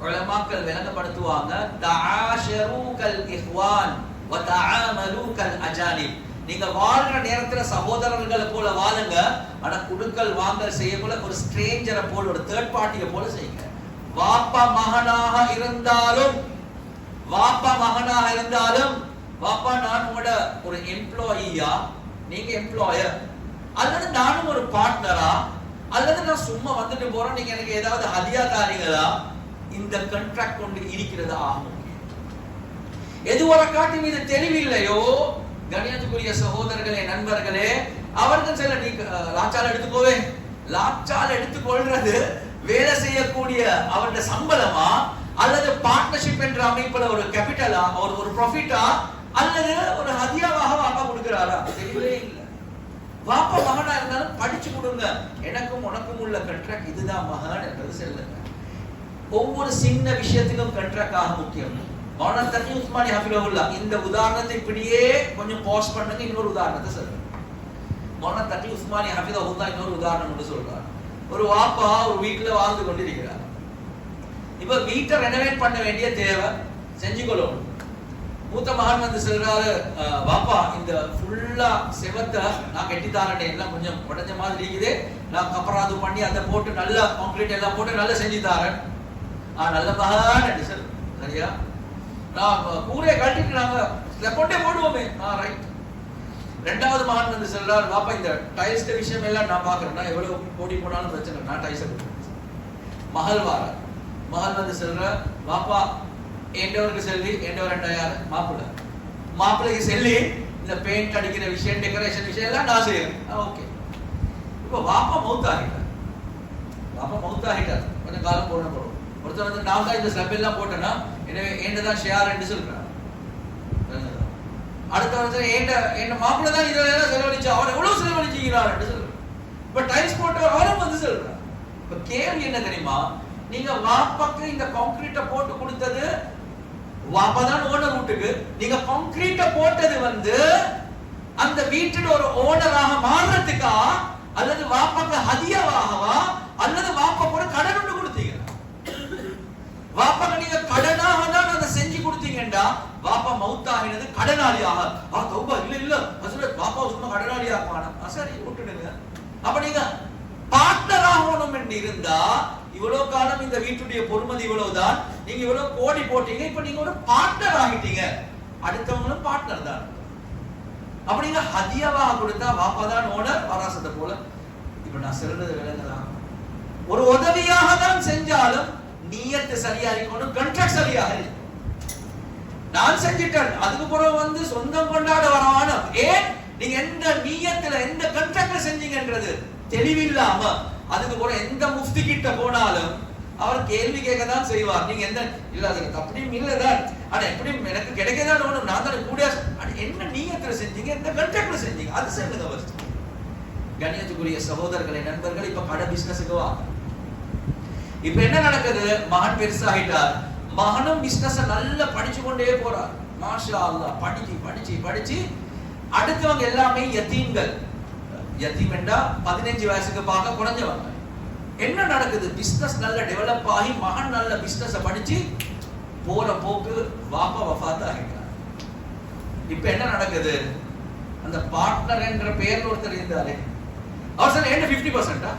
உலமாக்கள் விளங்கப்படுத்துவாங்க தஆஷரு இஹ்வான் வ நீங்க வாழ்ற நேரத்துல சகோதரர்களை போல வாழுங்க ஆனா குடுக்கல் வாங்கல் செய்யக்குள்ள ஒரு ஸ்ட்ரேஞ்சரை போல ஒரு தேர்ட் பார்ட்டியை போல செய்யுங்க. வாப்பா மகனாக இருந்தாலும் வாப்பா மகனாக இருந்தாலும் வாப்பா நான் உங்களோட ஒரு எம்ப்ளாயியா நீங்க எம்ப்ளாயர் அல்லது நானும் ஒரு பார்ட்னரா அல்லது நான் சும்மா வந்துட்டு போறேன் நீங்க எனக்கு ஏதாவது ஹதியா தாரீங்களா? இந்த கண்ட்ராக்ட் கொண்டு இருக்கிறது ஆகும். எதுவரை காட்டி மீது தெளிவில்லையோ கணியத்துக்குரிய சகோதரர்களே நண்பர்களே அவர்கள் சில நீ லாச்சால் எடுத்துக்கோவே லாச்சால் எடுத்துக்கொள்றது வேலை செய்யக்கூடிய அவருடைய சம்பளமா அல்லது பார்ட்னர்ஷிப் என்ற அமைப்புல ஒரு கேபிட்டலா ஒரு ஒரு ப்ராஃபிட்டா அல்லது ஒரு ஹதியாவாக வாப்பா கொடுக்கிறாரா? தெரியவே இல்லை. வாப்பா மகனா இருந்தாலும் படிச்சு கொடுங்க. எனக்கும் உனக்கும் உள்ள கண்ட்ராக்ட் இதுதான் மகன் என்றது செல்லுங்க ஒவ்வொரு சின்ன விஷயத்துக்கும் கண்ட்ராக்ட் முக்கியம். மௌலானா தனி உஸ்மானி ஹஃபிலவுல்லா இந்த உதாரணத்தை இப்படியே கொஞ்சம் பாஸ் பண்ணுங்க இன்னொரு உதாரணத்தை சொல்லுங்க மௌலானா தனி உஸ்மானி ஹஃபிலவுல்லா இன்னொரு உதாரணம் ஒன்று சொல்றார். ஒரு வாப்பா ஒரு வீட்டுல வாழ்ந்து கொண்டிருக்கிறார். இப்ப வீட்டை ரெனோவேட் பண்ண வேண்டிய தேவை செஞ்சு கொள்ளணும். மூத்த மகன் வந்து சொல்றாரு வாப்பா இந்த ஃபுல்லா செவத்தை நான் கட்டி தாரேன் எல்லாம் கொஞ்சம் உடஞ்ச மாதிரி இருக்குது. நான் கப்பராது பண்ணி அதை போட்டு நல்லா கான்கிரீட் எல்லாம் போட்டு நல்லா செஞ்சு தாரேன். ஆ நல்ல மகன் டிசல் சரியா? நான் கூரையை கழட்டிட்டு நாங்க ஸ்லெப்போட்டே போடுவோமே. ஆ ரைட் ரெண்டாவது மகான் வந்து சொல்றாரு பாப்பா இந்த டைல்ஸ் விஷயம் எல்லாம் நான் பாக்குறேன் நான் எவ்வளவு கோடி போனாலும் பிரச்சனை நான் டைல்ஸ் மகள் வார. மகள் வந்து சொல்ற பாப்பா ஏண்டவருக்கு செல்லி ஏண்டவர் ரெண்டாயிரம் மாப்பிள்ள. மாப்பிள்ளைக்கு செல்லி இந்த பெயிண்ட் அடிக்கிற விஷயம் டெக்கரேஷன் விஷயம் எல்லாம் நான் செய்யறேன். ஓகே இப்போ பாப்பா மௌத்தாகிட்டார் பாப்பா மௌத்தாகிட்டார் கொஞ்சம் காலம் போன போறோம் ஒருத்தர் வந்து நான் தான் இந்த ஸ்லப் எல்லாம் போட்டேன்னா எனவே என்ன தான் ஷேர் என்று சொல்றாரு. அடுத்த வருஷம் என்ன என்ன மாப்பிள்ள தான் இதுல எல்லாம் செலவழிச்சு அவர் எவ்வளவு செலவழிச்சுக்கிறார் என்று சொல்றான் இப்ப டைல்ஸ் போட்டவர் அவரும் வந்து சொல்றாரு. இப்ப கேள்வி என்ன தெரியுமா? நீங்க வாப்பாக்கு இந்த கான்கிரீட்டை போட்டு கொடுத்தது வாப்பா தான் ஓனர் வீட்டுக்கு. நீங்க கான்கிரீட்டை போட்டது வந்து அந்த வீட்டின் ஒரு ஓனராக மாறுறதுக்கா? அல்லது வாப்பாக்கு ஹதியவாகவா? அல்லது வாப்பா கூட கடன் ஒன்று கொடுத்தீங்க வாப்பாக்கு நீங்க கடனாக தான் அதை செஞ்சு கொடுத்தீங்கடா வாப்பா மவுத்தாகினது கடனாளியாக. ஆ தௌபா இல்ல இல்ல. ஹஸ்ரத் வாப்பா சும்மா கடனாளியாக பாடம் சரி விட்டுடுங்க அப்ப நீங்க பார்ட்னர் ஆகணும் என்று இருந்தா இவ்வளவு காலம் இந்த வீட்டுடைய பொறுமதி இவ்வளவுதான். நீங்க இவ்வளவு கோடி போட்டீங்க இப்ப நீங்க ஒரு பார்ட்னர் ஆகிட்டீங்க. அடுத்தவங்களும் பார்ட்னர் தான். அப்ப நீங்க ஹதியாவாக கொடுத்தா வாப்பா தான் ஓனர் வராசத்தை போல. இப்ப நான் சிறந்தது விளங்கலாம். ஒரு உதவியாக தான் செஞ்சாலும் நீயத்து சரியா இருக்கணும் கண்ட்ராக்ட் சரியா நான் செஞ்சிட்டேன் அதுக்கு பிறகு வந்து சொந்தம் கொண்டாட வரவான ஏன்? நீங்க எந்த நீயத்துல எந்த கண்ட்ராக்ட்ல செஞ்சீங்கன்றது தெளிவில்லாம அதுக்கு கூட எந்த முஃப்தி கிட்ட போனாலும் அவர் கேள்வி கேட்க தான் செய்வார். நீங்க எந்த இல்ல அதுக்கு அப்படியும் இல்லதான் ஆனா எப்படியும் எனக்கு கிடைக்கதான் ஒண்ணும் நான் தானே கூட என்ன நீயத்துல செஞ்சீங்க எந்த கண்ட்ராக்ட்ல செஞ்சீங்க? அது செய்யுங்க கணியத்துக்குரிய சகோதரர்களை நண்பர்கள் இப்ப கடை பிசினஸுக்கு வாங்க இப்ப என்ன நடக்குது? மகன் பெருசாகிட்டார் மகனும் பிசினஸ் நல்லா படிச்சு கொண்டே போறார். மாஷா அல்லா படிச்சு படிச்சு படிச்சு அடுத்தவங்க எல்லாமே யத்தீம்கள். யத்தீம் என்றா பதினஞ்சு வயசுக்கு பார்க்க குறைஞ்சவங்க. என்ன நடக்குது? பிசினஸ் நல்ல டெவலப் ஆகி மகன் நல்ல பிசினஸ் படிச்சு போற போக்கு வாப்பா வஃத் ஆகிட்டார் இப்ப என்ன நடக்குது? அந்த பார்ட்னர் என்ற பெயர்ல ஒருத்தர் இருந்தாரு. அவர் சார் என்ன பிப்டி பர்சன்டா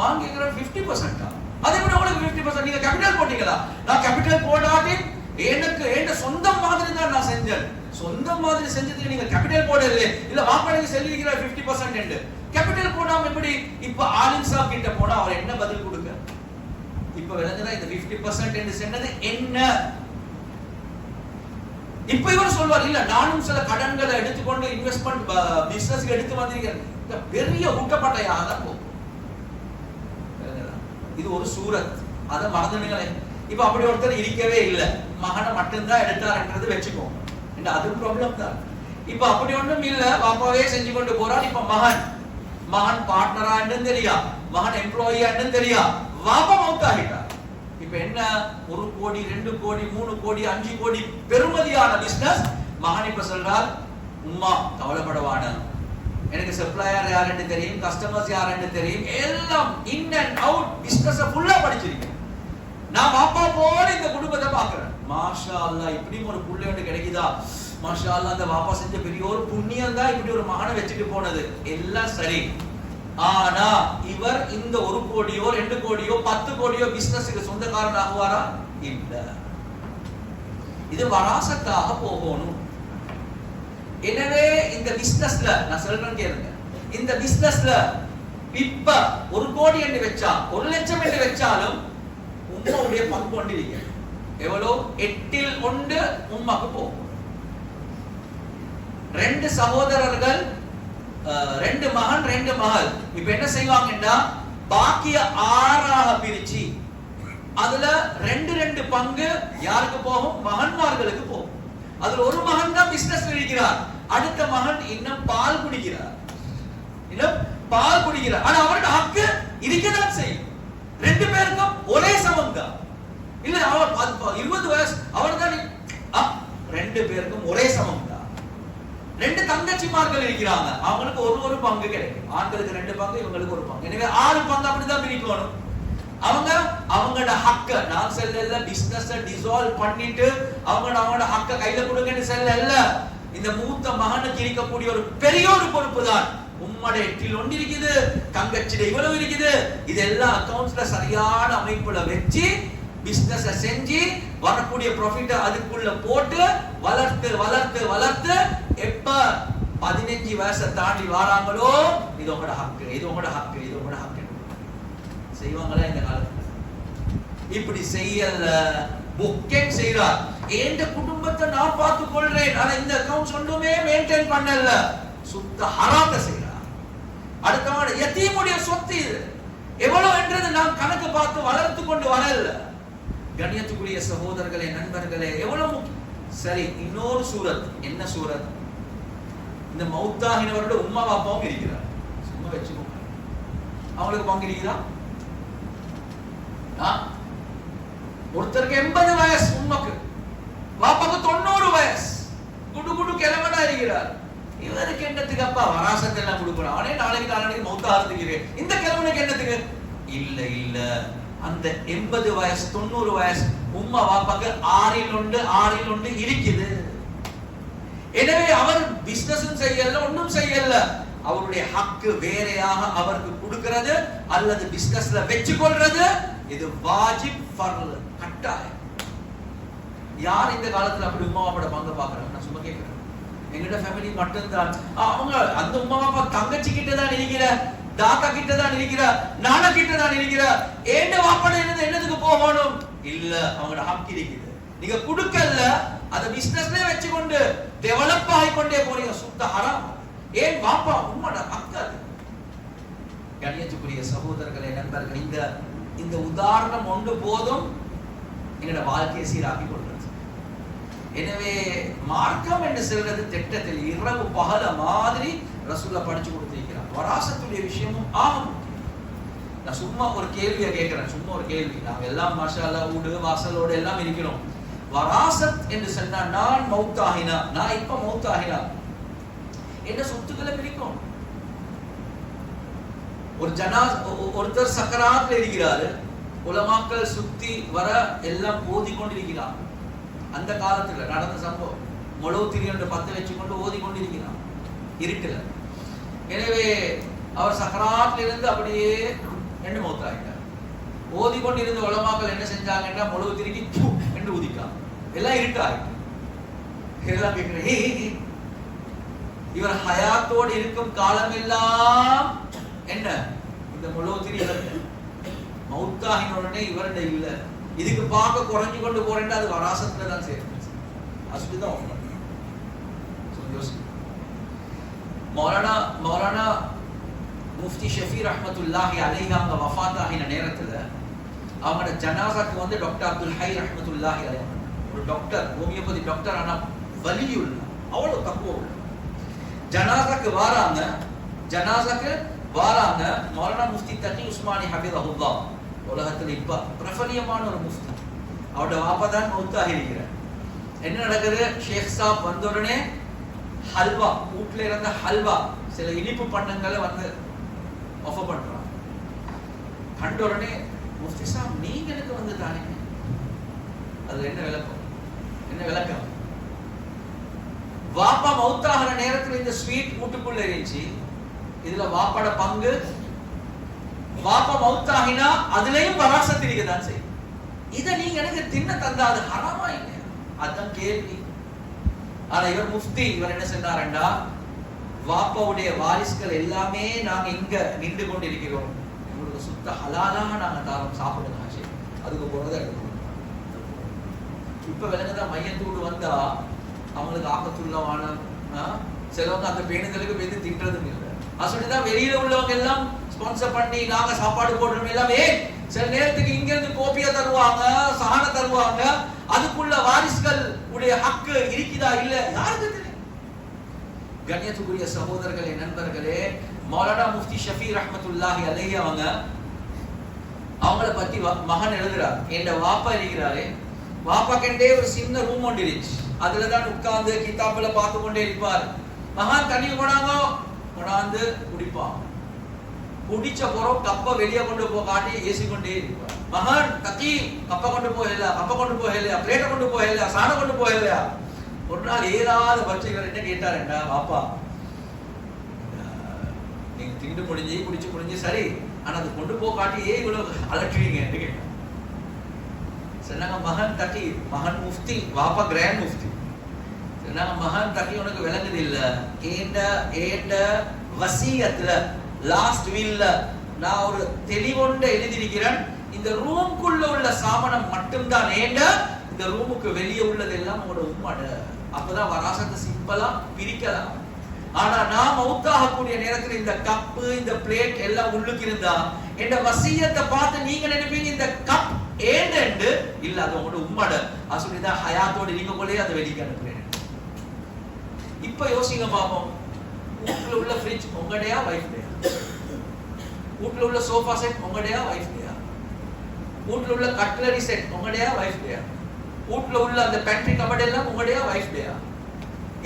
வாங்கிக்கிற பிப்டி பர்சன்டா அதே மாதிரி உங்களுக்கு பிப்டி பர்சன்ட் நீங்க கேபிட்டல் போட்டீங்களா? நான் கேபிட்டல் போடாட்டி எனக்கு என்ன சொந்தம் மாதிரி தான் நான் செஞ்சேன். சொந்தம் மாதிரி செஞ்சதுக்கு நீங்க கேபிட்டல் போடல இல்ல வாப்பாடுக்கு செல்லிக்கிற பிப்டி பர்சன்ட் கேபிட்டல் போடாம எப்படி? இப்ப ஆலிம் சாப் கிட்ட போனா அவர் என்ன பதில் கொடுக்க? இப்ப விளங்குதா இந்த பிப்டி பர்சன்ட் என்று சொன்னது என்ன? இப்ப இவர் சொல்வார் இல்ல நானும் சில கடன்களை எடுத்துக்கொண்டு இன்வெஸ்ட்மெண்ட் பிசினஸ் எடுத்து வந்திருக்கேன் பெரிய ஊட்டப்பட்டையாக தான் போகும் இது ஒரு சூரத். அதை மறந்துடுங்களே. இப்ப அப்படி ஒருத்தர் இருக்கவே இல்லை. மகனை மட்டும்தான் எடுத்தாருன்றது வச்சுக்கோ. அது ப்ராப்ளம் தான். இப்ப அப்படி ஒண்ணும் இல்ல. பாப்பாவே செஞ்சு கொண்டு போறான் இப்ப மகன். மகன் பார்ட்னரா தெரியா? மகன் எம்ப்ளாயியா தெரியா? வாப்பா மவுத் ஆகிட்டார் இப்ப என்ன? ஒரு கோடி ரெண்டு கோடி மூணு கோடி அஞ்சு கோடி பெருமதியான பிசினஸ் மகன் இப்ப சொல்றார் உம்மா கவலைப்படவான எனக்கு சப்ளையர் யாருன்னு தெரியும் கஸ்டமர்ஸ் யாருன்னு தெரியும் எல்லாம் இன் அண்ட் அவுட் பிசினஸ் ஃபுல்லா படிச்சிருக்கேன். நான் பாப்பா போட இந்த குடும்பத்தை மாஷா அல்லா இப்படியும் ஒரு புள்ளை ஒன்று கிடைக்குதா? மாஷா அல்லா அந்த வாப்பா செஞ்ச பெரிய ஒரு புண்ணியம் தான் இப்படி ஒரு மகனை வச்சுட்டு போனது. எல்லாம் சரி. ஆனா இவர் இந்த ஒரு கோடியோ ரெண்டு கோடியோ பத்து கோடியோ பிசினஸுக்கு சொந்தக்காரன் ஆகுவாரா? இல்ல. இது வராசத்தாக போகணும். எனவே இந்த பிசினஸ்ல நான் சொல்றேன் கேளுங்க. இந்த பிசினஸ்ல இப்ப ஒரு கோடி என்று வச்சா ஒரு லட்சம் என்று வச்சாலும் உம்மாவுடைய பங்கு கொண்டிருக்க எவ்வளோ? எட்டில் ஒன்று உம்மாக்கு போகும். ரெண்டு சகோதரர்கள் அஹ், ரெண்டு மகன் ரெண்டு மகள். இப்ப என்ன செய்வாங்கன்னா பாக்கிய ஆறாக பிரிச்சு அதுல ரெண்டு ரெண்டு பங்கு யாருக்கு போகும்? மகன்மார்களுக்கு போகும். அதுல ஒரு மகன் தான் பிசினஸ் இருக்கிறார். அடுத்த மகன் இன்னும் பால் குடிக்கிறார். இன்னும் பால் குடிக்கிறார். ஆனா அவரோட ஹக்கு இருக்கதான் செய்யும். ரெண்டு பேருக்கும் ஒரே சமம் தான் இல்ல அவர் இருபது வயசு அவர் தான் ரெண்டு பேருக்கும் ஒரே சமம் தான் ரெண்டு தங்கச்சிமார்கள் இருக்கிறாங்க. அவங்களுக்கு ஒரு ஒரு பங்கு கிடைக்கும். ஆண்களுக்கு ரெண்டு பங்கு இவங்களுக்கு ஒரு பங்கு. எனவே ஆறு பங்கு அப்படிதான் பிரிக்கணும். அவங்க அவங்களோட ஹக்க நான் செல்லல பிசினஸ் டிசால்வ் பண்ணிட்டு அவங்க அவங்களோட ஹக்க கையில கொடுங்கன்னு இல்ல இந்த மூத்த மகனுக்கு இருக்கக்கூடிய ஒரு பெரிய ஒரு பொறுப்பு தான். உம்மட எட்டில் ஒன்று இருக்குது தங்கச்சிட இவ்வளவு இருக்குது. இதெல்லாம் அக்கௌண்ட்ஸ்ல சரியான அமைப்புல வச்சு பிசினஸ் செஞ்சு வரக்கூடிய ப்ராஃபிட் அதுக்குள்ள போட்டு வளர்த்து வளர்த்து வளர்த்து எப்ப பதினஞ்சு வயசை தாண்டி வராங்களோ இது உங்களோட ஹக்கு இது உங்களோட ஹக்கு இது உங்களோட ஹக்கு செய்வாங்களா இந்த காலத்துல? இப்படி செய்யல. புக்கெட் செய்றார். எந்த குடும்பத்தை நான் பார்த்துக் கொள்றேன் ஆனா இந்த அக்கவுண்ட்ஸ் ஒன்றுமே மெயின்டைன் பண்ணல. சுத்த ஹராத்த செய்யறான் அடுத்தவங்க எத்தீமுடைய சொத்து இது? எவ்வளவு என்றது நான் கணக்கு பார்த்து வளர்த்து கொண்டு வரல. கண்ணியத்துக்குரிய சகோதரர்களே நண்பர்களே எவ்வளவு சரி இன்னொரு சூரத். என்ன சூரத்? இந்த மௌத்தாகினவரோட உமா பாப்பாவும் இருக்கிறார். சும்மா வச்சுக்கோங்க. அவங்களுக்கு பங்கு இருக்குதா? ஒருத்தருக்கு எண்பது வயசு உண்மைக்கு பாப்பாக்கு தொண்ணூறு வயசு குடு குடு அடைகிறார் இவருக்கு என்னத்துக்கு அப்பா வராசத்தை எல்லாம் கொடுக்கணும் அவனே நாளைக்கு நாளைக்கு மௌத்த இருந்துக்கிறேன் இந்த கிழவனுக்கு என்னத்துக்கு? இல்ல இல்ல. அந்த எண்பது வயசு தொண்ணூறு வயசு உம்மா வாப்பாக்கு ஆறில் ஒன்று ஆறில் ஒன்று இருக்குது எனவே அவர் பிசினஸும் செய்யல ஒன்றும் செய்யல. அவருடைய ஹக்கு வேறையாக அவருக்கு கொடுக்கிறது அல்லது பிசினஸ்ல வச்சு கொள்றது இது வாஜிப் கட்டாயம். யார் இந்த காலத்துல அப்படி உமாவோட பங்கு பாக்குறாங்க நான் சும்மா கேட்கிறேன். எங்களோட ஃபேமிலி மட்டும்தான். அவங்க அந்த உமா அப்பா தங்கச்சி கிட்ட தான் இருக்கிற தாத்தா கிட்ட தான் இருக்கிற நானா கிட்ட தான் இருக்கிற ஏண்ட வாப்பட என்னது என்னதுக்கு போகணும்? இல்ல அவங்களோட ஹாக்கி இருக்குது. நீங்க குடுக்கல அத பிசினஸ்லயே வச்சுக்கொண்டு டெவலப் ஆகி கொண்டே போறீங்க சுத்த ஹராம் ஏன் வாப்பா உண்மைடா அக்காது. கணியத்துக்குரிய சகோதரர்களே நண்பர்கள் இந்த இந்த உதாரணம் ஒன்று போதும். எங்களோட வாழ்க்கையை சீராக்கி கொள்றது எனவே மார்க்கம் என்று சொல்றது திட்டத்தில் இரவு பகல மாதிரி ரசூல்லா படிச்சு கொடுத்திருக்கிறார் வராசத்துடைய விஷயமும் ஆகும். நான் சும்மா ஒரு கேள்வியை கேட்கிறேன். சும்மா ஒரு கேள்வி. நாங்க எல்லாம் மசாலா வீடு வாசலோடு எல்லாம் இருக்கிறோம். வராசத் என்று சொன்னா நான் மௌத்தாகினா நான் இப்ப மௌத்தாகினா என்ன சொத்துக்களை பிரிக்கும்? ஒரு ஜனா ஒ- ஒருத்தர் சக்கராத்துல இருக்கிறாரு. உலமாக்கள் சுத்தி வர எல்லாம் போதி கொண்டிருக்கிறார் அந்த காலத்துல நடந்த சம்பவம். முழு திரியன்று பத்து வச்சு கொண்டு ஓதி கொண்டிருக்கிறான் இருட்டுல எனவே அவர் சக்கராத்துல இருந்து அப்படியே ரெண்டு மௌத்தாயிட்டார் ஓதி கொண்டிருந்த உலமாக்கள் என்ன செஞ்சாங்கன்னா முழு திருக்கி என்று ஊதிக்காங்க எல்லாம் இருட்டாயிட்டு எல்லாம் கேட்கிறேன் இவர் ஹயாத்தோடு இருக்கும் காலமெல்லாம் என்ன? இந்த முழுவத்திரி இவர் மௌத்தாகின உடனே இவருடைய இதுக்கு பார்க்க குறைஞ்சு கொண்டு போறேன் அது வராசத்துல தான் சேரும். அப்படிதான் உண்மை மௌலானா மௌலானா முஃப்தி ஷஃபி ரஹமத்துல்லாஹி அலைஹி அவங்க வஃபாத் ஆகின நேரத்துல அவங்களோட ஜனாசாக்கு வந்து டாக்டர் அப்துல் ஹை ரஹமத்துல்லாஹி அலைஹி ஒரு டாக்டர் ஹோமியோபதி டாக்டர் ஆனா உள்ள அவ்வளவு தக்குவ உள்ள ஜனாசாக்கு வாராங்க ஜனாசாக்கு வாராங்க மௌலானா முஃப்தி தனி உஸ்மானி ஹபீபுல்லா உலகத்துல இப்ப பிரபலியமான ஒரு முஃப்தி அவரோட வாப்பா தான் மௌத்தாக இருக்கிறார் என்ன நடக்குது? ஷேக் சாப் வந்த உடனே ஹல்வா வீட்டில் இருந்த ஹல்வா சில இனிப்பு பண்டங்களை வந்து ஆஃபர் பண்ணுறான் கண்ட உடனே முஃப்தி சாப் நீங்க எனக்கு வந்து தானே அதுல என்ன விளக்கம்? என்ன விளக்கம்? வாப்பா மௌத்தாகிற நேரத்துல இந்த ஸ்வீட் வீட்டுக்குள்ள இருந்துச்சு. இதுல வாப்பாட பங்கு வாப்பா மௌத்தாகினா அதுலயும் பராசக்தி நீங்க தான் செய்யும். இதை நீங்க எனக்கு தின்ன தந்தா அது ஹராமா இல்லையா? அதான் கேள்வி. ஆனா இவர் முஃப்தி இவர் என்ன சொன்னாரண்டா? வாப்பாவுடைய வாரிசுகள் எல்லாமே நாங்க இங்க நின்று கொண்டிருக்கிறோம். உங்களுக்கு சுத்த ஹலாலாக நாங்க தாரம் சாப்பிடுங்க ஆசை அதுக்கு போறதை எடுக்கணும் இப்ப விலங்குதான் மையத்தூடு வந்தா அவங்களுக்கு ஆக்கத்துள்ளவான சிலவங்க அந்த பேணுதலுக்கு வந்து திட்டுறதும் இல்லை. அப்படிதான் வெளியில உள்ளவங்க எல்லாம் ஸ்பான்சர் பண்ணி நாங்க சாப்பாடு போடுறோம் எல்லாமே. சில நேரத்துக்கு இங்க இருந்து கோப்பியா தருவாங்க சாண தருவாங்க. அதுக்குள்ள வாரிசுகள் உடைய ஹக்கு இருக்குதா இல்ல? யாருக்கு தெரியும்? கண்ணியத்துக்குரிய சகோதரர்களே நண்பர்களே மௌலானா முஃப்தி ஷஃபி ரஹமத்துல்லாஹி அலஹி அவங்க அவங்கள பத்தி வ- மகன் எழுதுறார். என் வாப்பா இருக்கிறாரு வாப்பா கண்டே ஒரு சின்ன ரூம் ஒன்று இருந்துச்சு. அதுல தான் உட்கார்ந்து கிதாப்புல பார்த்து கொண்டே இருப்பார். மகான் தண்ணி போனாங்க? கொண்டாந்து குடிப்பான். குடிச்ச பிறகு கப்ப வெளியே கொண்டு போ காட்டி ஏசி கொண்டே மகன் கத்தி தக்கி கப்ப கொண்டு போகல கப்ப கொண்டு போகலையா? பிளேட்டை கொண்டு போகலையா? சாணம் கொண்டு போகலையா? ஒரு நாள் ஏதாவது பட்சிகள் என்ன கேட்டாருண்டா வாப்பா நீங்க திண்டு முடிஞ்சு குடிச்சு முடிஞ்சு சரி ஆனா அது கொண்டு போக காட்டி ஏன் இவ்வளவு அலட்டுறீங்க கேட்டான். சொன்னாங்க மகன் கத்தி மகன் முஃப்தி வாப்பா கிராண்ட் முஃப்தி. நான் மகன் தகி உனக்கு விளங்குது இல்ல? ஏண்ட ஏண்ட வசியத்துல லாஸ்ட் வீல்ல நான் ஒரு தெளிவொண்ட எழுதியிருக்கிறேன். இந்த ரூம்குள்ள உள்ள சாமனம் மட்டும்தான். ஏண்ட இந்த ரூமுக்கு வெளியே உள்ளது எல்லாம் உங்களோட உண்மாட அப்பதான் வராசத்தை சிம்பிளா பிரிக்கலாம். ஆனா நான் மௌத்தாகக்கூடிய நேரத்துல இந்த கப்பு இந்த பிளேட் எல்லாம் உள்ளுக்கு இருந்தா என் வசியத்தை பார்த்து நீங்க நினைப்பீங்க இந்த கப் ஏண்டு இல்ல அது உங்களோட உண்மாட அசுனிதான் ஹயாத்தோட நீங்க போலே அதை வெளிக்கு அனுப்புறேன் இப்ப யோசிங்க பாப்போம். வீட்டுல உள்ள ஃப்ரிட்ஜ் உங்கடையா வைஃப்டையா வீட்டுல உள்ள சோஃபா செட் உங்கடையா வைஃப்டையா வீட்டுல உள்ள கட்லரி செட் உங்கடையா வைஃப்டையா வீட்டுல உள்ள அந்த பேண்ட்ரி கபட் எல்லாம் உங்கடையா வைஃப்டையா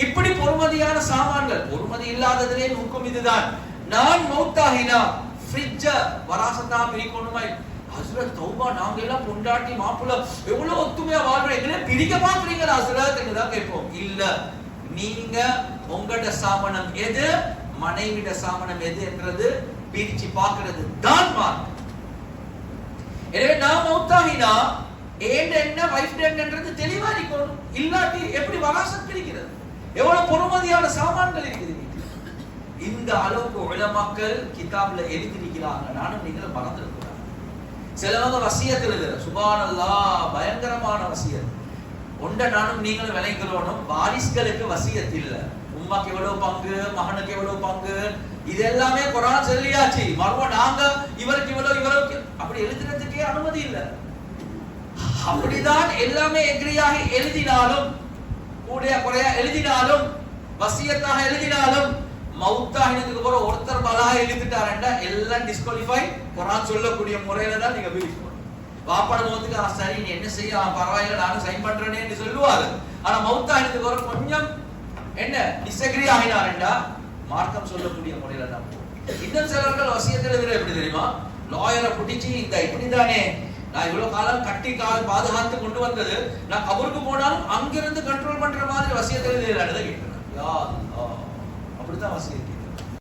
இப்படி பொறுமதியான சாமான்கள் பொறுமதி இல்லாததிலே நோக்கம் இதுதான். நான் மௌத்தாகினா ஃப்ரிட்ஜ வராசத்தா பிரிக்கணுமாய். ஹசரத் தௌபா நாங்க எல்லாம் பொண்டாட்டி மாப்பிள்ள எவ்வளவு ஒத்துமையா வாழ்றோம். எங்களே பிரிக்க பாக்குறீங்களா ஹசரத்? தான் கேட்போம். இல்ல. நீங்க உங்களோட சாமனம் எது? மனைவிட சாமனம் எது என்றது பிரிச்சு பார்க்கிறது தான் மார்க் எனவே நான் மௌத்தாகினா ஏன் என்ன வைஃப் என்றது தெளிவா இருக்கணும் இல்லாட்டி எப்படி வராசம் கிடைக்கிறது எவ்வளவு பொறுமதியான சாமான்கள் இருக்குது இந்த அளவுக்கு உலமாக்கள் கிதாப்ல எழுதியிருக்கிறாங்க நானும் நீங்களும் மறந்துடக்கூடாது. சிலவங்க வசியத்தில் எழுதுற சுபானல்லா பயங்கரமான வசியத் உண்ட நானும் நீங்களும் விளைக்கிறோனும் வாரிசுகளுக்கு வசியத் இல்ல. உம்மாக்கு எவ்வளவு பங்கு மகனுக்கு எவ்வளவு பங்கு? இது எல்லாமே குரான் சொல்லியாச்சு. மறுபடியும் நாங்க இவருக்கு இவ்வளவு இவருக்கு அப்படி எழுதுறதுக்கே அனுமதி இல்ல. அப்படிதான் எல்லாமே எக்ரியாக எழுதினாலும் கூடிய குறையா எழுதினாலும் வசியத்தாக எழுதினாலும் மௌத்தாகினதுக்கு போற ஒருத்தர் பலா எழுதிட்டாருண்டா எல்லாம் டிஸ்குவாலிஃபை குரான் சொல்லக்கூடிய முறையில தான் நீங்க பிரிக்கணும் வாப்பாட முகத்துக்கு ஆ, சரி நீ என்ன செய்ய? ஆ, பரவாயில்ல நானும் சைன் பண்றேன்னு சொல்லுவாரு. ஆனா மௌத்தாகினதுக்கு வர கொஞ்சம் என்ன டிஸ்அக்ரி ஆகினாருண்டா? மார்க்கம் சொல்லக்கூடிய முறையில தான் இன்னும் சிலர்கள் வசியத்தில் எப்படி தெரியுமா? லாயரை பிடிச்சி இந்த இப்படிதானே நான் இவ்வளவு காலம் கட்டி கால் பாதுகாத்து கொண்டு வந்தது நான் கபருக்கு போனாலும் அங்கிருந்து கண்ட்ரோல் பண்ற மாதிரி வசியத்தில் எழுதுறாரு கேட்கிறேன் யா அல்லாஹ்.